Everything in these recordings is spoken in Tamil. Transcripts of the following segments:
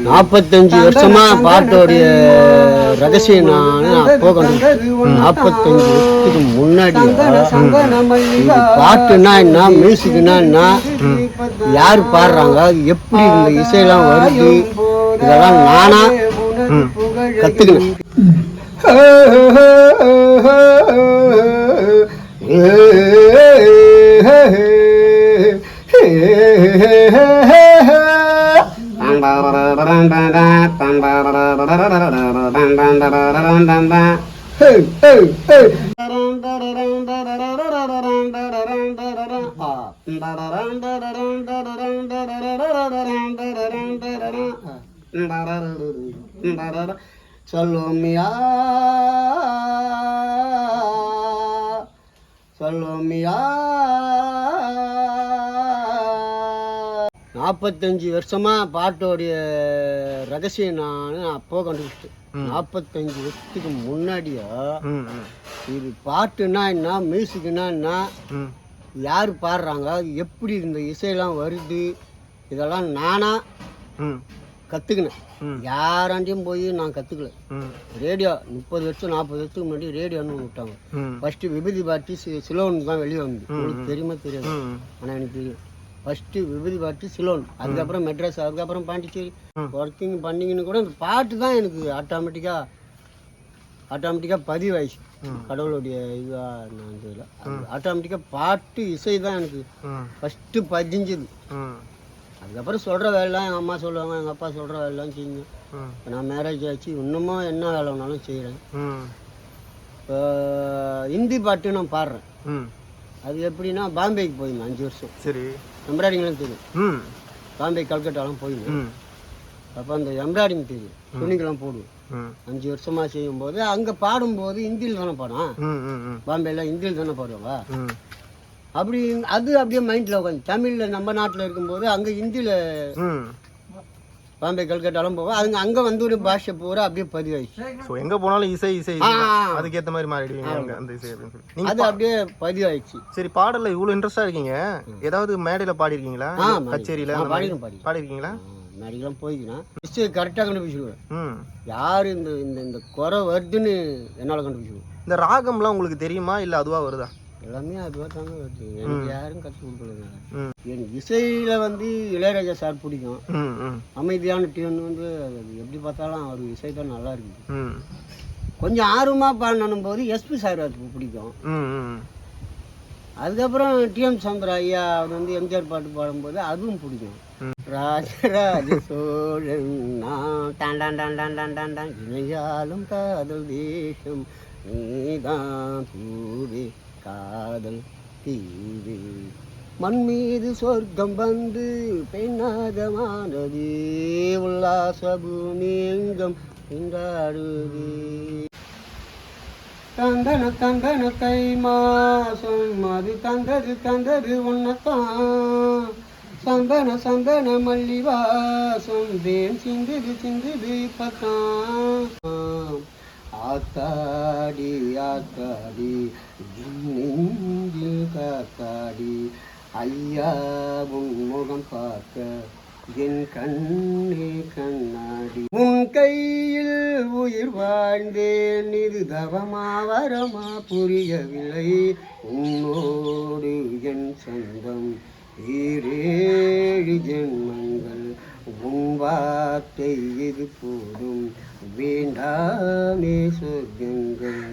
நாற்பத்தஞ்சு வருஷமா பாட்டோடைய ரகசியம் நான் அப்போ கண்டு நாற்பத்தஞ்சு வருஷத்துக்கு முன்னாடி பாட்டுனா என்ன மியூசிக்னா என்ன? யார் பாடுறாங்க? எப்படி இந்த இசையெல்லாம் வருது? இதெல்லாம் நானா? கத்துக்கினேன் சொல்லுமியா. சொல்லுமியா. நாற்பத்தஞ்சு வருஷமா பாட்டோடைய ரகசியம் நான் அப்போ கண்டுபிடிச்சேன் நாற்பத்தஞ்சு வருஷத்துக்கு முன்னாடியா இது பாட்டுனா என்ன மியூசிக்னா என்ன யார் பாடுறாங்க எப்படி இந்த இசையெல்லாம் வருது இதெல்லாம் நானா ம். கற்றுக்கினேன். யாராண்டையும் போய் நான் கற்றுக்கல ரேடியோ முப்பது வருஷம் நாற்பது வருஷத்துக்கு முன்னாடி ரேடியோன்னு ஒன்று விட்டாங்க. ஃபஸ்ட்டு விபூதி பாட்டி சி சிலோன் தான் வெளியே வந்து உங்களுக்கு தெரியுமா தெரியாது. ஆனால் எனக்கு தெரியும். ஃபஸ்ட்டு விபூதி பாட்டு சிலோன். அதுக்கப்புறம் மெட்ராஸ் அதுக்கப்புறம் பாண்டிச்சேரி. ஒர்க்கிங் பண்ணிங்கன்னு கூட இந்த பாட்டு தான் எனக்கு ஆட்டோமேட்டிக்காக ஆட்டோமேட்டிக்காக பதிவாயிடுச்சு கடவுளுடைய இதுவாக நான் தெரியல. ஆட்டோமேட்டிக்காக பாட்டு இசை தான் எனக்கு ஃபஸ்ட்டு பதிஞ்சது. அதுக்கப்புறம் சொல்கிற வேலைலாம் எங்கள் அம்மா சொல்லுவாங்க எங்கள் அப்பா சொல்கிற வேலைலாம் செய்யுங்க. இப்போ நான் மேரேஜ் ஆச்சு இன்னமும் என்ன வேலை வேணாலும் செய்கிறேன் இப்போ ஹிந்தி பாட்டு நான் பாடுறேன். அது எப்படின்னா பாம்பேக்கு போயிருந்தேன் அஞ்சு வருஷம். சரி. எம்ப்ராய்டிங்லாம் தெரியும். ம். பாம்பே கல்கட்டாலாம் போயிருந்தேன் அப்போ அந்த எம்ப்ராய்டிங் தெரியும். துணிக்கெல்லாம் போடுவேன் ம். அஞ்சு வருஷமாக செய்யும்போது அங்கே பாடும்போது ஹிந்தியில் தானே பாடும் பாம்பேல ஹிந்தியில் தானே பாடுவாங்க அப்படி அது அப்படியே மைண்டில் உட்காந்து தமிழில் நம்ம நாட்டில் இருக்கும்போது அங்கே ஹிந்தியில் பாம்பே கல்கட்டாலாம் போவோம். அதுங்க அங்கே வந்து ஒரு பாஷை பூரா அப்படியே பதிவாயிடுச்சு. ஸோ எங்கே போனாலும் இசை இசை. அதுக்கேற்ற மாதிரி மாறிடுவீங்க அந்த இசை அப்படின்னு சொல்லி. நீங்கள் அது அப்படியே பதிவாயிடுச்சு. சரி பாடல இவ்வளோ இன்ட்ரெஸ்டாக இருக்கீங்க. ஏதாவது மேடையில் பாடிருக்கீங்களா கச்சேரியில். பாடிருக்கீங்களா மேடிக்கெல்லாம் போய்க்கிறேன் ஃபஸ்ட்டு கரெக்டாக கண்டுபிடிச்சிடுவேன் யார் இந்த இந்த இந்த குறை வருதுன்னு என்னால் கண்டுபிடிச்சிடுவேன் இந்த ராகம்லாம் உங்களுக்கு தெரியுமா? இல்லை அதுவாக வருதா? எல்லாமே அதுவாக தாங்க வருது. எனக்கு யாரும் கற்றுக் கொடுக்கலங்க. எனக்கு இசையில் வந்து இளையராஜா சார் பிடிக்கும். அமைதியான டியூன் வந்து அது எப்படி பார்த்தாலும் அவர் இசை தான் நல்லா இருக்குது. கொஞ்சம் ஆர்வமாக பாடணும் போது எஸ்பி சார் பிடிக்கும். ம் ம். அதுக்கப்புறம் டிஎம் சந்திர ஐயா அவர் வந்து எம்ஜிஆர் பாட்டு பாடும்போது அதுவும் பிடிக்கும். ராஜராஜ சோழன் நான் டான் டான் டான் டான் இணையாலும் காதல் தேசம் நீதான் பூவே காதல் தீவே மண் மீது சொர்க்கம் வந்து பெண்ணாகமானது. உல்லாச பூமி எங்கும் கொண்டாடுது தந்தன தந்தன கை மாசம் அது தந்தது தந்தது உன்னத்தான். சந்தன சந்தன மல்லி வாசம் தேன் சிந்துது சிந்துது இப்பத்தான். ஆத்தாடி ஆத்தாடி நெஞ்சில் காத்தாடி ஐயா உன் முகம் பார்க்க என் கண்ணே கண்ணாடி. உன் கையில் உயிர் வாழ்ந்தேன் இது தவமா வரமா புரியவில்லை. உன்னோடு என் சொந்தம் ஈரேழு ஜென்மங்கள் வார்த்தை இது போதும். வேண்டாமே சொர்க்கங்கள்.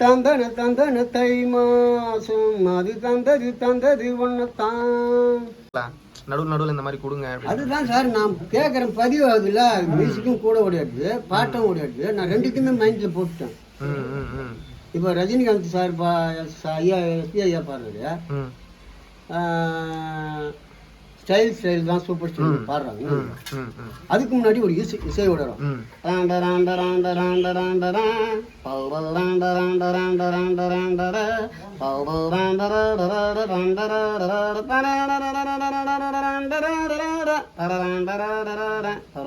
தந்தன தந்தன தை மாசம் அது தந்தது தந்தது ஒன்னத்தான் நடுவில் நடுவில் இந்த மாதிரி கொடுங்க. அதுதான் சார் நான் கேட்குறேன் பதிவு ஆகுதுல்ல மியூசிக்கும் கூட ஓடியாடுது பாட்டும் ஓடியாடுது. நான் ரெண்டுக்குமே மைண்டில் போட்டுட்டேன். இப்போ ரஜினிகாந்த் சார் பா ஐயா எஸ்பி ஐயா பாடுறாரு ஸ்டைல் ஸ்டைல் தான் சூப்பர் ஸ்டைல் பாடுறாங்க அதுக்கு முன்னாடி ஒரு இசை இசை ஓடுறோம் ம் ராண்ட ராண்ட ராண்ட ராண்ட ராண்ட ரா. பௌபல் ராண்ட ராண்ட ராண்ட ராண்ட ராண்ட ரா. பௌபல் ராண்ட ராண்ட ராண்ட ராண்ட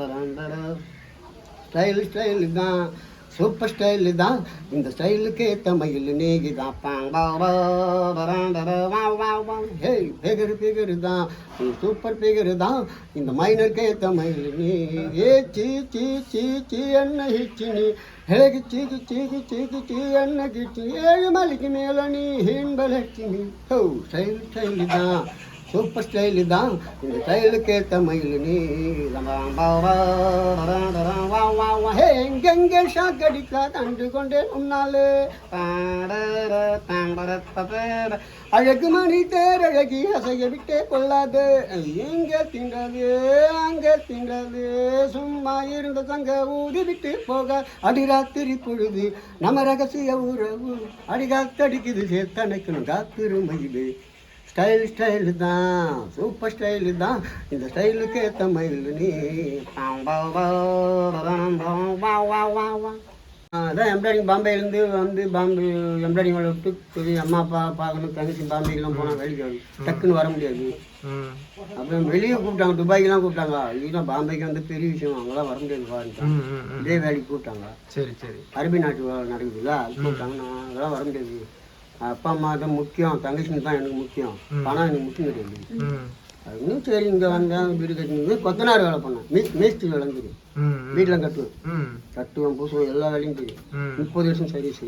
ராண்ட ராண்ட. ஸ்டைல் ஸ்டைல் தான் சூப்பர் ஸ்டைலு தான். இந்த ஸ்டைலுக்கு ஏற்ற மயில் நேகி தான். ஹேய் பிகரு பிகரு தான். சூப்பர் பிகரு தான். இந்த மைனருக்கு ஏற்ற மயில் நீ சீ சீ சீ சீ என்ன ஹிச்சினி ஹேகு சீக்கு சீக்கு சீக்கு சீ என்ன கிச்சி ஏழு மலைக்கு மேல நீ ஹீன்பலட்சுமி ஹோ ஸ்டைல் ஸ்டைலு தான். சூப்பர் ஸ்டைலு தான். இந்த ஸ்டைலுக்கு ஏற்ற மயில் நீ எங்கெங்கே ஷாக் அடிக்க கண்டு கொண்டேன் உன்னாலே அழகு மணி தேரழகி அசையடிக்கே கொள்ளாது. இங்கே திங்காது அங்கே திங்காது சும்மா இருந்த தங்க ஊதி விட்டு போக அடிராத்திரி பொழுது. நம்ம ரகசிய உறவு அடிகாத்தடிக்குது சேர்த்தனைக்கணும் காத்திரு மயிலு. ஸ்டைல் ஸ்டைலு தான் சூப்பர் ஸ்டைலு தான் இந்த ஸ்டைலுக்கு ஏற்ற மயில் நீ அதான் எம்ப்ராய்டிங் பாம்பேலேருந்து வந்து பாம்பே எம்ப்ராய்டிங் விட்டு சரி அம்மா அப்பா பார்க்கணும் தங்கச்சி பாம்பேக்கெல்லாம் போனால் வேலைக்கு டக்குன்னு வர முடியாது. அப்புறம் வெளியே கூப்பிட்டாங்க துபாய்க்கெல்லாம் கூப்பிட்டாங்க. இல்லைன்னா பாம்பேக்கு வந்து பெரிய விஷயம். அங்கெல்லாம் வர முடியாது பாருங்க. இதே வேலைக்கு கூப்பிட்டாங்க. சரி சரி. அரபி நாட்டு நடக்குதுல்ல கூப்பிட்டாங்க நான் அதெல்லாம் வர முடியாது. அப்பா அம்மா தான் முக்கியம். தங்கச்சிங்க தான் எனக்கு முக்கியம். பணம் எனக்கு முக்கியம் கிடையாது ம். அது இன்னும் சரி இங்கே வந்தேன் வீடு கட்டினது. கொத்தனார் வேலை பண்ணேன் மீ மேஸ்திரி வேலை தெரியும் ம் ம். வீட்டில் கட்டுவேன் கட்டுவேன் பூசுவேன் எல்லா வேலையும் தெரியும் முப்பது வருஷம் சர்வீஸு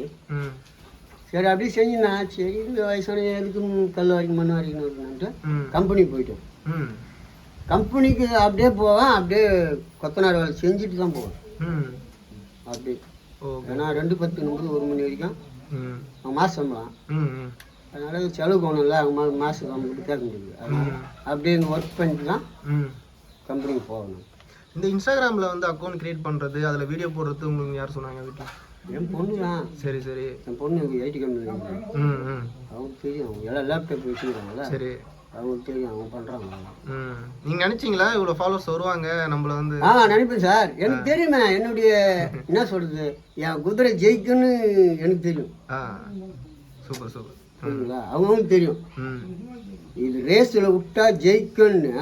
சரி அப்படியே செஞ்சுனா சரி இந்த வயசான எதுக்கு கல் வரைக்கும் மண் வரைக்கணும்னுட்டு ம். கம்பெனிக்கு போயிட்டேன் ம். கம்பெனிக்கு அப்படியே போவேன் அப்படியே கொத்தனார் வேலை செஞ்சுட்டு தான் போவேன் ம். அப்படியே. ஓகே. ஏன்னா ரெண்டு பத்து முப்பது ஒரு மணி வரைக்கும் ம். மாதம் சம்பளம் அதனால செலவு போகணும்ல அவங்க மா மாதம் நம்மகிட்ட கேட்க முடியாது அப்படியே ஒர்க் பண்ணிட்டு தான் ம். கம்பெனிக்கு போகணும். இந்த இன்ஸ்டாகிராமில் வந்து அக்கௌண்ட் கிரியேட் பண்ணுறது அதில் வீடியோ போடுறது உங்களுக்கு யார் சொன்னாங்க வீட்டில் என் பொண்ணு தான். சரி சரி. என் பொண்ணு ஐடி கம்பெனி ம் ம். அவங்களுக்கு தெரியும். அவங்க எல்லாம் லேப்டாப் வச்சுக்கிறாங்கல்ல சரி. அவங்களுக்கு தெரியும் அவங்க பண்ணுறாங்க ம். நீங்கள் நினச்சிங்களா இவ்வளோ ஃபாலோவர்ஸ் வருவாங்க? நம்மள வந்து ஆ நினைப்பேன் சார் எனக்கு தெரியுமே என்னுடைய என்ன சொல்கிறது என் குதிரை ஜெயிக்குன்னு எனக்கு தெரியும். ஆ. Super super. புரியுங்களா அவங்களுக்கு தெரியும். இது ரேஸில் விட்டா ஜெயிக்கும்னு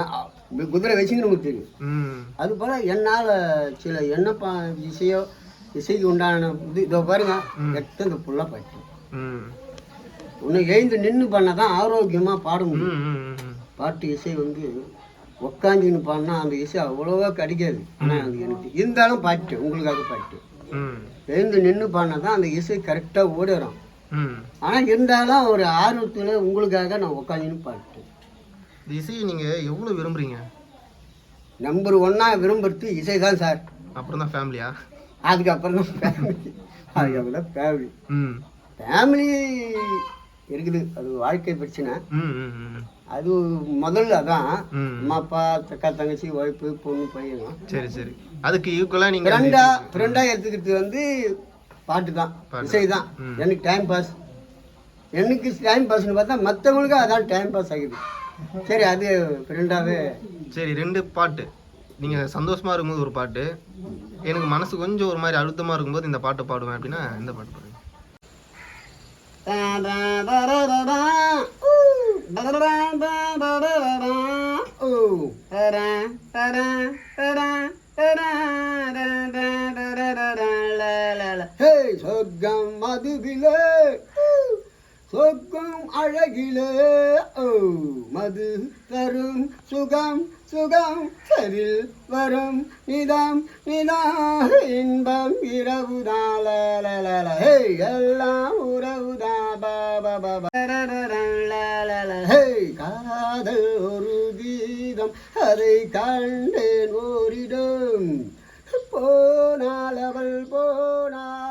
குதிரை வச்சுக்கணுங்களுக்கு தெரியும். ம். அது போல் என்னால் சில என்னப்பா இசையோ இசைக்கு உண்டான இது இதோ பாருங்க எத்தனை புல்லாக பட்டு. ம். ஒன்று எழுந்து நின்று பண்ணால் தான் ஆரோக்கியமாக பாட முடியும். பாட்டு இசை வந்து உக்காந்துன்னு பாடினா அந்த இசை அவ்வளோவா கிடைக்காது. ஆனால் அது எனக்கு இருந்தாலும் பாட்டு உங்களுக்காக பாட்டு. எழுந்து நின்று பாடினா தான் அந்த இசை கரெக்டாக ஓடிடும் ஆனால் இருந்தாலும் ஒரு ஆர்வத்தில் உங்களுக்காக நான் உக்காந்துன்னு பாட்டு. இசையை நீங்கள் எவ்வளோ விரும்புறீங்க? நம்பர் ஒன்றா விரும்புறது இசை தான் சார். அப்புறம் தான் ஃபேமிலியா அதுக்கப்புறம் தான் ஃபேமிலி அதுக்கப்புறம் ஃபேமிலி ம். ஃபேமிலி இருக்குது. அது வாழ்க்கை பிரச்சனை. அது முதல்ல அதான் அம்மா அப்பா அக்கா தங்கச்சி ஒய்ஃபு பொண்ணு பையன் சரி சரி. அதுக்கு ஈக்குவலாக நீங்கள் ஃப்ரெண்டா ஃப்ரெண்டா எடுத்துக்கிறது வந்து பாட்டு தான். இசை தான். எனக்கு டைம் பாஸ் எனக்கு டைம் பாஸ்னு பார்த்தா மற்றவங்களுக்கு அதான் டைம் பாஸ் ஆகுது. சரி அது ஃப்ரெண்டாகவே சரி ரெண்டு பாட்டு. நீங்கள் சந்தோஷமா இருக்கும்போது ஒரு பாட்டு. எனக்கு மனசு கொஞ்சம் ஒரு மாதிரி அழுத்தமாக இருக்கும்போது இந்த பாட்டை பாடுவேன் அப்படின்னா இந்த பாட்டு பாடுவேன் சொர்க்கம் மதுவிலே. சொர்க்கம் அழகிலே. ஓ மது தரும் சுகம் சுகம். சரில் வரும் நிதம் நிதா இன்பம் இரவுதான். லலலல. எல்லாம் உறவு. பாபா ஹே காதல் ஒரு கீதம் அதை கண்டேன் ஓரிடம் போனால் அவள் போனால்